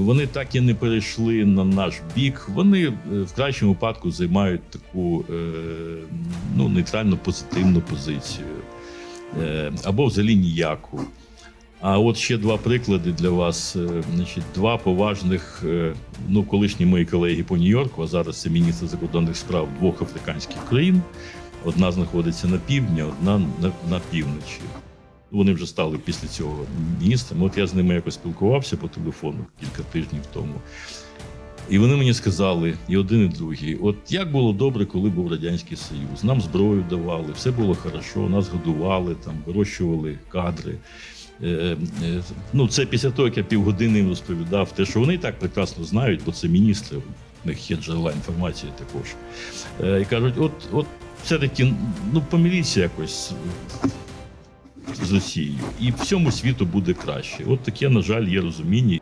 Вони так і не перейшли на наш бік. Вони е, в кращому випадку займають таку е, ну, нейтрально позитивну позицію е, або взагалі ніяку. А от ще два приклади для вас. Значить, два поважних, ну, колишні мої колеги по Нью-Йорку, а зараз це міністр закордонних справ двох африканських країн. Одна знаходиться на півдні, одна на, на півночі. Вони вже стали після цього міністрами. От я з ними якось спілкувався по телефону кілька тижнів тому. І вони мені сказали, і один, і другий, от як було добре, коли був Радянський Союз. Нам зброю давали, все було хорошо, нас годували, там, вирощували кадри. Е, е, ну, це після того, як я півгодини їм розповідав те, що вони і так прекрасно знають, бо це міністри, в них є джерела інформації також. Е, і кажуть, от, от все-таки ну, поміріться якось з Росією, і всьому світу буде краще. От таке, на жаль, є розуміння.